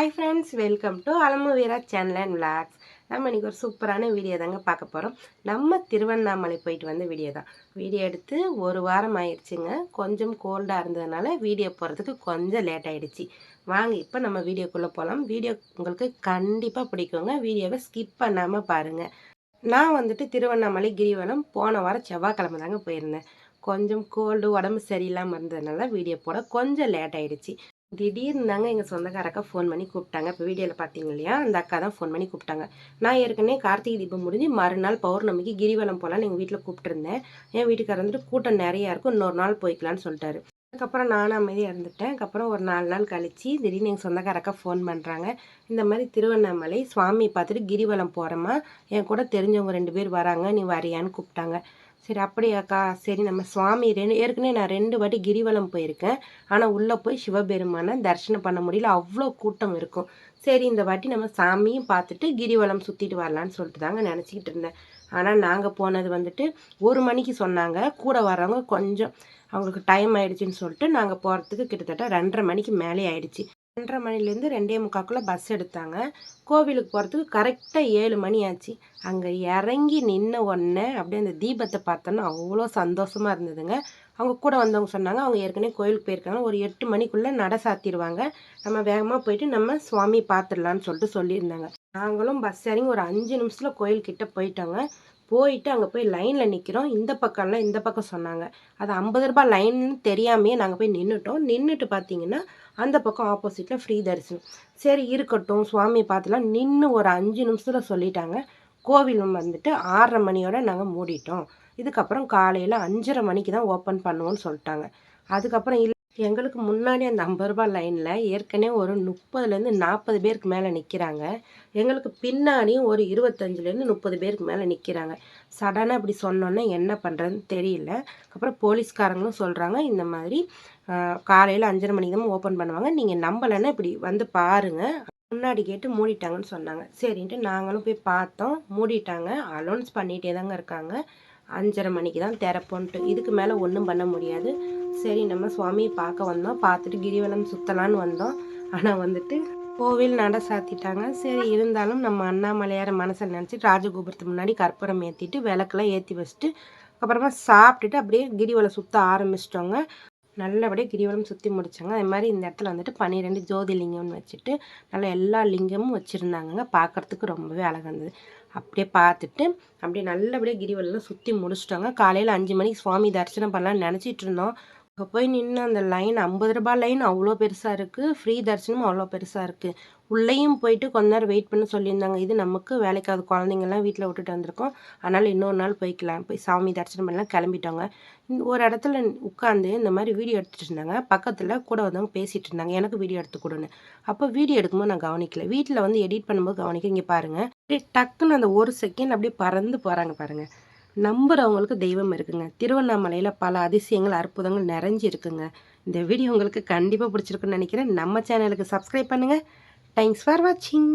Hi friends welcome to Alamu Veera channel and vlogs நம்ம இன்றைக்கி ஒரு சூப்பரான வீடியோ தாங்க பார்க்க போகிறோம் நம்ம திருவண்ணாமலை போயிட்டு வந்த வீடியோ தான். வீடியோ எடுத்து ஒரு வாரம் ஆயிடுச்சுங்க. கொஞ்சம் கோல்டாக இருந்ததுனால வீடியோ போகிறதுக்கு கொஞ்சம் லேட் ஆகிடுச்சு வாங்க இப்போ நம்ம வீடியோக்குள்ளே போகலாம் வீடியோ உங்களுக்கு கண்டிப்பாக பிடிக்குங்க. வீடியோவை ஸ்கிப் பண்ணாமல் பாருங்கள் நான் வந்துட்டு திருவண்ணாமலை கிரிவலம் போன வாரம் செவ்வாய்க்கிழமை தாங்க போயிருந்தேன். கொஞ்சம் கோல்டு உடம்பு சரியில்லாமல் இருந்ததுனால வீடியோ போட கொஞ்சம் லேட் ஆகிடுச்சு திடீர்னு தாங்க எங்கள் சொந்தக்காரக்கா ஃபோன் பண்ணி கூப்பிட்டாங்க. இப்போ வீடியோவில் பார்த்தீங்க இல்லையா? அந்த அக்கா தான் ஃபோன் பண்ணி கூப்பிட்டாங்க. நான் ஏற்கனவே கார்த்திகை தீபம் முடிஞ்சு மறுநாள் பௌர்ணமிக்கு கிரிவலம் போகலான்னு எங்கள் வீட்டில் கூப்பிட்டுருந்தேன். என் வீட்டுக்கார வந்துட்டு கூட்டம் நிறையா இருக்கும். இன்னொரு நாள் போய்க்கலான்னு சொல்லிட்டாரு. அதுக்கப்புறம் நானும் அமைதியாக இருந்துட்டேன். அதுக்கப்புறம் ஒரு நாலு நாள் கழித்து திடீர்னு எங்கள் சொந்தக்காரக்கா ஃபோன் பண்ணுறாங்க இந்த மாதிரி திருவண்ணாமலை சுவாமி பார்த்துட்டு கிரிவலம் போகிறோமா என் கூட தெரிஞ்சவங்க ரெண்டு பேர் வராங்க. நீ வரியான்னு கூப்பிட்டாங்க. சரி அப்படியாக்கா. சரி நம்ம சுவாமி ரெண்டு ஏற்கனவே நான் ரெண்டு வாட்டி கிரிவலம் போயிருக்கேன். ஆனால் உள்ளே போய் சிவபெருமானை தரிசனம் பண்ண முடியல. அவ்வளோ கூட்டம் இருக்கும். சரி இந்த வாட்டி நம்ம சாமியும் பார்த்துட்டு கிரிவலம் சுற்றிட்டு வரலான்னு சொல்லிட்டு தாங்க நினச்சிக்கிட்டு இருந்தேன். ஆனால் நாங்கள் போனது வந்துட்டு ஒரு மணிக்கு சொன்னாங்க. கூட வரவங்க கொஞ்சம் அவங்களுக்கு டைம் ஆயிடுச்சுன்னு சொல்லிட்டு நாங்கள் போகிறதுக்கு கிட்டத்தட்ட ரெண்டரை மணிக்கு மேலே ஆயிடுச்சு. ரெண்டரை மணிலேருந்து ரெண்டே முக்காக்குள்ளே பஸ் எடுத்தாங்க. கோவிலுக்கு போகிறதுக்கு கரெக்டாக ஏழு மணி ஆச்சு. அங்கே இறங்கி நின்ன உடனே அப்படியே அந்த தீபத்தை பார்த்தோன்னா அவ்வளோ சந்தோஷமாக இருந்ததுங்க. அவங்க கூட வந்தவங்க சொன்னாங்க அவங்க ஏற்கனவே கோயிலுக்கு போயிருக்காங்க. ஒரு எட்டு மணிக்குள்ளே நட சாத்திடுவாங்க. நம்ம வேகமாக போயிட்டு நம்ம சுவாமி பார்த்துடலான்னு சொல்லிட்டு சொல்லியிருந்தாங்க. நாங்களும் பஸ் இறங்கி ஒரு அஞ்சு நிமிஷத்தில் கோயில்கிட்ட போயிட்டோங்க. போயிட்டு அங்கே போய் லைனில் நிற்கிறோம் இந்த பக்கம்லாம் இந்த பக்கம் சொன்னாங்க. அது ஐம்பது ரூபாய் லைன்னு தெரியாமையே நாங்கள் போய் நின்றுட்டோம் நின்றுட்டு பார்த்தீங்கன்னா அந்த பக்கம் ஆப்போசிட்டில் ஃப்ரீ தரிசனம் சரி இருக்கட்டும். சுவாமி பார்த்துலாம் நின்று ஒரு அஞ்சு நிமிஷத்தில் சொல்லிட்டாங்க. கோவிலும் வந்துட்டு ஆறரை மணியோட நாங்கள் மூடிட்டோம். இதுக்கப்புறம் காலையில் அஞ்சரை மணிக்கு தான் ஓப்பன் பண்ணுவோன்னு சொல்லிட்டாங்க. அதுக்கப்புறம் இல்லை எங்களுக்கு முன்னாடி அந்த ஐம்பது ரூபாய் லைனில் ஏற்கனவே ஒரு முப்பதுலேருந்து நாற்பது பேருக்கு மேலே நிற்கிறாங்க எங்களுக்கு பின்னாடியும் ஒரு இருபத்தஞ்சிலேருந்து முப்பது பேருக்கு மேலே நிற்கிறாங்க சடனாக இப்படி சொன்னோன்னே என்ன பண்ணுறதுன்னு தெரியல. அப்புறம் போலீஸ்காரங்களும் சொல்கிறாங்க இந்த மாதிரி காலையில் அஞ்சரை மணிக்கு தான் ஓப்பன் பண்ணுவாங்க. நீங்கள் நம்பலைன்னா இப்படி வந்து பாருங்கள் முன்னாடி கேட்டு மூடிட்டாங்கன்னு சொன்னாங்க. சரின்ட்டு நாங்களும் போய் பார்த்தோம். மூடிட்டாங்க. அலௌன்ஸ் பண்ணிகிட்டே தாங்க இருக்காங்க. அஞ்சரை மணிக்கு தான் திறப்போன்ட்டு. இதுக்கு மேலே ஒன்றும் பண்ண முடியாது. சரி நம்ம சுவாமியை பார்க்க வந்தோம். பார்த்துட்டு கிரிவலம் சுற்றலான்னு வந்தோம். ஆனால் வந்துட்டு கோவில் நட சாத்திட்டாங்க. சரி இருந்தாலும் நம்ம அண்ணாமலையார மனசில் நினச்சிட்டு ராஜகோபுரத்துக்கு முன்னாடி கற்பூரம் ஏற்றிட்டு விளக்கெல்லாம் ஏற்றி வச்சுட்டு அப்புறமா சாப்பிட்டுட்டு அப்படியே கிரிவலம் சுற்ற ஆரம்பிச்சிட்டோங்க. நல்லபடியாக கிரிவலம் சுற்றி முடித்தாங்க அதே மாதிரி இந்த இடத்துல வந்துட்டு பன்னிரெண்டு ஜோதி லிங்கம்னு வச்சுட்டு நல்லா எல்லா லிங்கமும் வச்சுருந்தாங்க பார்க்குறதுக்கு ரொம்பவே அழகாக இருந்தது. அப்படியே பார்த்துட்டு அப்படியே நல்லபடியாக கிரிவலம் சுற்றி முடிச்சிட்டாங்க. காலையில் அஞ்சு மணிக்கு சுவாமி தரிசனம் பண்ணலான்னு நினச்சிட்டு இருந்தோம். இப்போ போய் நின்று அந்த லைன் ஐம்பது ரூபாய் லைன் அவ்வளோ பெருசாக இருக்குது ஃப்ரீ தரிசனமும் அவ்வளோ பெருசாக இருக்குது உள்ளேயும் போயிட்டு கொஞ்ச நேரம் வெயிட் பண்ண சொல்லியிருந்தாங்க. இது நமக்கு வேலைக்காவது குழந்தைங்கள்லாம் வீட்டில் விட்டுட்டு வந்திருக்கோம். அதனால் இன்னொரு நாள் போய்க்கலாம். போய் சாமி தரிசனம் பண்ணலாம். கிளம்பிட்டோங்க. ஒரு இடத்துல உட்காந்து இந்த மாதிரி வீடியோ எடுத்துகிட்டு இருந்தாங்க. பக்கத்தில் கூட வந்தவங்க பேசிகிட்டு இருந்தாங்க. எனக்கு வீடியோ எடுத்து கொடுன்னு. அப்போ வீடியோ எடுக்கும்போது நான் கவனிக்கல. வீட்டில் வந்து எடிட் பண்ணும்போது கவனிக்க இங்கே பாருங்கள் டக்குன்னு அந்த ஒரு செகண்ட் அப்படியே பறந்து போகிறாங்க பாருங்கள் நம்புகிறவங்களுக்கு தெய்வம் இருக்குங்க. திருவண்ணாமலையில் பல அதிசயங்கள் அற்புதங்கள் நிறைஞ்சி இருக்குங்க இந்த வீடியோ உங்களுக்கு கண்டிப்பாக பிடிச்சிருக்குன்னு நினைக்கிறேன். நம்ம சேனலுக்கு சப்ஸ்கிரைப் பண்ணுங்கள் தேங்க்ஸ் ஃபார் வாட்சிங்